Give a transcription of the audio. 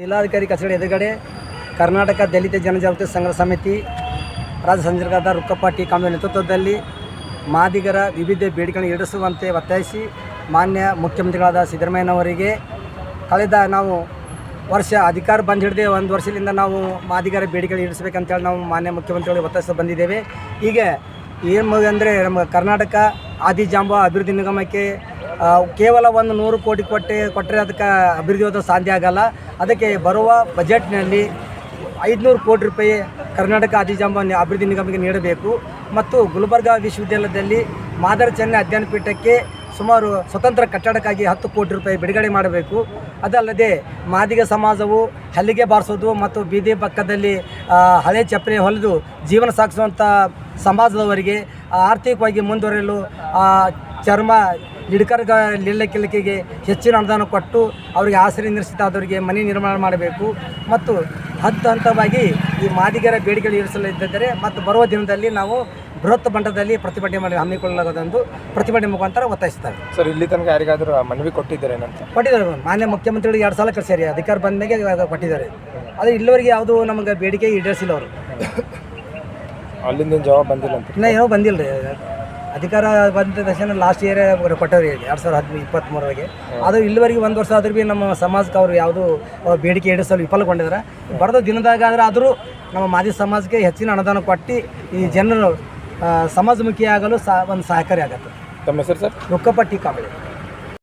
ಜಿಲ್ಲಾಧಿಕಾರಿ ಕಚೇರಿ ಎದುರುಗಡೆ ಕರ್ನಾಟಕ ದಲಿತ ಜನಜಾಗೃತಿ ಸಂಘ ಸಮಿತಿ, ರಾಜ್ಯ ಸಂಚಾಲಕರಾದ ರುಕ್ಕಪ್ಪ ಟಿ ನೇತೃತ್ವದಲ್ಲಿ ಮಾದಿಗರ ವಿವಿಧ ಬೇಡಿಕೆಗಳನ್ನು ಈಡೇರಿಸುವಂತೆ ಒತ್ತಾಯಿಸಿ ಮಾನ್ಯ ಮುಖ್ಯಮಂತ್ರಿಗಳಾದ ಸಿದ್ದರಾಮಯ್ಯನವರಿಗೆ ಕಳೆದ ನಾವು ವರ್ಷ ಅಧಿಕಾರ ಬಂದು ಹಿಡಿದೇ ಒಂದು ವರ್ಷದಿಂದ ನಾವು ಮಾದಿಗರ ಬೇಡಿಕೆಗಳು ಈಡೇರಿಸಬೇಕಂತೇಳಿ ನಾವು ಮಾನ್ಯ ಮುಖ್ಯಮಂತ್ರಿಗಳಿಗೆ ಒತ್ತಾಯಿಸಿ ಬಂದಿದ್ದೇವೆ. ಈಗ ಏನು ಅಂದರೆ ನಮ್ಮ ಕರ್ನಾಟಕ ಆದಿಜಾಂಬ ಅಭಿವೃದ್ಧಿ ನಿಗಮಕ್ಕೆ ಕೇವಲ ಒಂದು ನೂರು ಕೋಟಿ ಕೊಟ್ಟೆ ಕೊಟ್ಟರೆ ಅದಕ್ಕೆ ಅಭಿವೃದ್ಧಿ ಹೋದ ಸಾಧ್ಯ ಆಗಲ್ಲ. ಅದಕ್ಕೆ ಬರುವ ಬಜೆಟ್ನಲ್ಲಿ ಐದುನೂರು ಕೋಟಿ ರೂಪಾಯಿ ಕರ್ನಾಟಕ ಆದಿಜಾಂಬ ಅಭಿವೃದ್ಧಿ ನಿಗಮಕ್ಕೆ ನೀಡಬೇಕು. ಮತ್ತು ಗುಲ್ಬರ್ಗಾ ವಿಶ್ವವಿದ್ಯಾಲಯದಲ್ಲಿ ಮಾದರಿ ಚೆನ್ನೈ ಅಧ್ಯಯನ ಪೀಠಕ್ಕೆ ಸುಮಾರು ಸ್ವತಂತ್ರ ಕಟ್ಟಡಕ್ಕಾಗಿ ಹತ್ತು ಕೋಟಿ ರೂಪಾಯಿ ಬಿಡುಗಡೆ ಮಾಡಬೇಕು. ಅದಲ್ಲದೆ ಮಾದಿಗ ಸಮಾಜವು ಹಲ್ಲಿಗೆ ಬಾರಿಸೋದು ಮತ್ತು ಬೀದಿ ಪಕ್ಕದಲ್ಲಿ ಹಳೆ ಚಪ್ಪಲಿ ಹೊಲಿದು ಜೀವನ ಸಾಗಿಸುವಂಥ ಸಮಾಜದವರಿಗೆ ಆರ್ಥಿಕವಾಗಿ ಮುಂದುವರಿಯಲು ಚರ್ಮ ಲಿಡ್ಕರ್ಗ ಲಿಲ್ಲಕಿಲಿಕೆಗೆ ಹೆಚ್ಚಿನ ಅನುದಾನ ಕೊಟ್ಟು ಅವರಿಗೆ ಆಸರೆ ನಿಶ್ಚಿತಾದವರಿಗೆ ಮನೆ ನಿರ್ಮಾಣ ಮಾಡಬೇಕು. ಮತ್ತು ಹಂತ ಹಂತವಾಗಿ ಈ ಮಾದಿಗರ ಬೇಡಿಕೆಗಳು ಈಡೇರಿಸಲಿದ್ದರೆ ಮತ್ತು ಬರುವ ದಿನದಲ್ಲಿ ನಾವು ಬೃಹತ್ ಮಟ್ಟದಲ್ಲಿ ಪ್ರತಿಭಟನೆ ಮಾಡಿ ಹಮ್ಮಿಕೊಳ್ಳಲಾಗದಂದು ಪ್ರತಿಭಟನೆ ಮುಖಾಂತರ ಒತ್ತಾಯಿಸ್ತಾರೆ ಸರ್ ಇಲ್ಲಿ ತನಕ ಯಾರಿಗಾದರೂ ಮನವಿ ಕೊಟ್ಟಿದ್ದಾರೆ ಕೊಟ್ಟಿದ್ದಾರೆ ಮಾನ್ಯ ಮುಖ್ಯಮಂತ್ರಿಗಳು ಎರಡು ಸಾಲ ಕಳಿಸ್ಯಾರಿ ಅಧಿಕಾರ ಬಂದ ಮೇಲೆ ಕೊಟ್ಟಿದ್ದಾರೆ. ಆದರೆ ಇಲ್ಲಿವರೆಗೆ ಯಾವುದು ನಮಗೆ ಬೇಡಿಕೆ ಈಡೇರಿಸಿಲ್ಲ ಅವರು. ಅಲ್ಲಿಂದ ಜವಾಬ್ ಬಂದಿಲ್ಲ ಅಂತ? ಇನ್ನೂ ಏನೋ ಬಂದಿಲ್ಲ ರೀ. ಅಧಿಕಾರ ಬಂದ ತಕ್ಷಣ ಲಾಸ್ಟ್ ಇಯರ್ ಕೊಟ್ಟವ್ರಿ ಎರಡು ಸಾವಿರದ ಹದಿನೈದು ಇಪ್ಪತ್ತ್ಮೂರವರೆಗೆ ಅದು ಇಲ್ಲಿವರೆಗೆ ಒಂದು ವರ್ಷ ಆದ್ರೂ ಭೀ ನಮ್ಮ ಸಮಾಜಕ್ಕೆ ಅವರು ಯಾವುದು ಬೇಡಿಕೆ ಈಡೇರಿಸಲು ವಿಫಲಗೊಂಡಿದ್ದಾರೆ ಬರೆದ ದಿನದಾಗ ಆದ್ರೆ ಆದರೂ ನಮ್ಮ ಮಾದಿ ಸಮಾಜಕ್ಕೆ ಹೆಚ್ಚಿನ ಅನುದಾನ ಕೊಟ್ಟು ಈ ಜನರು ಸಮಾಜಮುಖಿಯಾಗಲು ಸಹ ಒಂದು ಸಹಕಾರಿ ಆಗುತ್ತೆ. ತಮ್ಮ ಹೆಸರು ಸರ್? ರೊಕ್ಕಪಟ್ಟಿ ಕಾಂಬಳಿ